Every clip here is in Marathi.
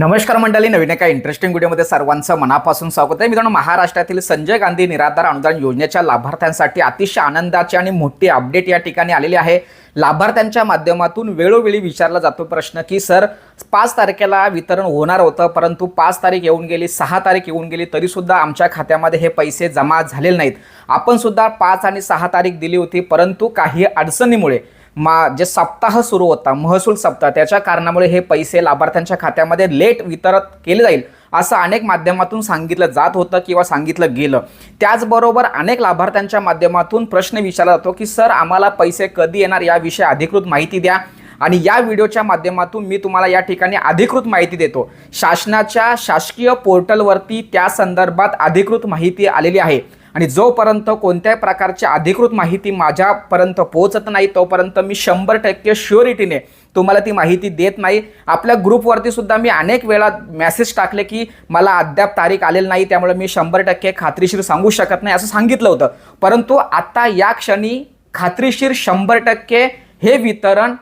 नमस्कार मंडळी नवीन एका इंटरेस्टिंग व्हिडिओमध्ये सर्वांचं मनापासून स्वागत आहे. मित्रांनो महाराष्ट्रातील संजय गांधी निराधार अनुदान योजनेच्या लाभार्थ्यांसाठी अतिशय आनंदाची आणि मोठी अपडेट या ठिकाणी आलेली आहे. लाभार्थ्यांच्या माध्यमातून वेळोवेळी विचारला जातो प्रश्न की सर पाच तारखेला वितरण होणार होतं परंतु पाच तारीख येऊन गेली सहा तारीख येऊन गेली तरीसुद्धा आमच्या खात्यामध्ये हे पैसे जमा झालेले नाहीत. आपणसुद्धा पाच आणि सहा तारीख दिली होती परंतु काही अडचणीमुळे मा जे सप्ताह सुरू होता महसूल सप्ताह त्याच्या कारणामुळे हे पैसे लाभार्थ्यांच्या खात्यामध्ये लेट वितरित केले जाईल असं अनेक माध्यमातून सांगितलं जात होतं किंवा सांगितलं गेलं. त्याचबरोबर अनेक लाभार्थ्यांच्या माध्यमातून प्रश्न विचारला जातो की सर आम्हाला पैसे कधी येणार याविषयी अधिकृत माहिती द्या आणि या व्हिडिओच्या माध्यमातून मी तुम्हाला या ठिकाणी अधिकृत माहिती देतो. शासनाच्या शासकीय पोर्टलवरती त्या संदर्भात अधिकृत माहिती आलेली आहे. आणि जोपर्यंत कोणत्याही प्रकारची अधिकृत माहिती माझ्यापर्यंत पोहोचत नाही तोपर्यंत मी शंभर टक्के शुअरिटीने तुम्हाला ती माहिती देत नाही. आपल्या ग्रुपवरती सुद्धा मी अनेक वेळा मेसेज टाकले की मला अद्याप तारीख आलेली नाही त्यामुळे मी शंभर टक्के खात्रीशीर सांगू शकत नाही असं सांगितलं होतं. परंतु आता या क्षणी खात्रीशीर शंभर टक्के हे वितरण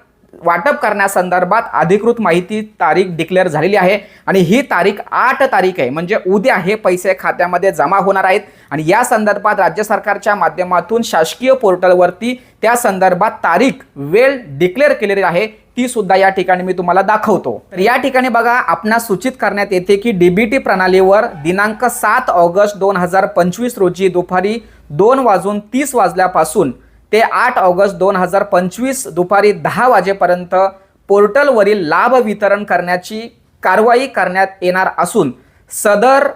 वाटप करण्यासंदर्भात अधिकृत माहिती तारीख डिक्लेअर झालेली आहे. आणि ही तारीख आठ तारीख आहे. म्हणजे उद्या हे पैसे खात्यामध्ये जमा होणार आहेत. आणि या संदर्भात राज्य सरकारच्या माध्यमातून शासकीय पोर्टलवरती त्या संदर्भात तारीख वेळ डिक्लेअर केलेली आहे. ती सुद्धा या ठिकाणी मी तुम्हाला दाखवतो. तर या ठिकाणी बघा आपणास सूचित करण्यात येते की डीबीटी प्रणालीवर दिनांक सात ऑगस्ट दोन हजार पंचवीस रोजी दुपारी दोन वाजून तीस वाजल्यापासून ते आठ ऑगस्ट दोन हजार पंचवीस दुपारी दहा वाजेपर्यंत पोर्टलवरील लाभ वितरण करण्याची कारवाई करण्यात येणार असून सदर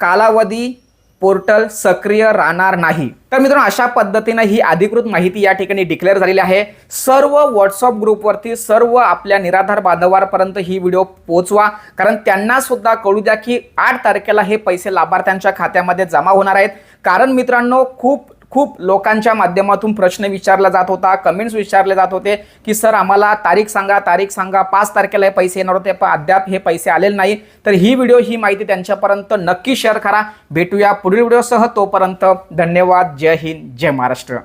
कालावधी पोर्टल सक्रिय राहणार नाही. तर मित्रांनो अशा पद्धतीनं ही अधिकृत माहिती या ठिकाणी डिक्लेअर झालेली आहे. सर्व व्हॉट्सअप ग्रुपवरती सर्व आपल्या निराधार बांधवांपर्यंत ही व्हिडिओ पोहोचवा. कारण त्यांना सुद्धा कळू द्या की आठ तारखेला हे पैसे लाभार्थ्यांच्या खात्यामध्ये जमा होणार आहेत. कारण मित्रांनो खूप खूप लोकांच्या माध्यमातून प्रश्न विचारला जात होता कमेंट्स विचारले जात होते की सर आम्हाला तारीख सांगा तारीख सांगा पाच तारखेला हे पैसे येणार होते पण अद्याप हे पैसे आलेले नाही. तर ही व्हिडिओ ही माहिती त्यांच्यापर्यंत नक्की शेअर करा. भेटूया पुढील व्हिडिओसह तोपर्यंत धन्यवाद. जय हिंद जय महाराष्ट्र.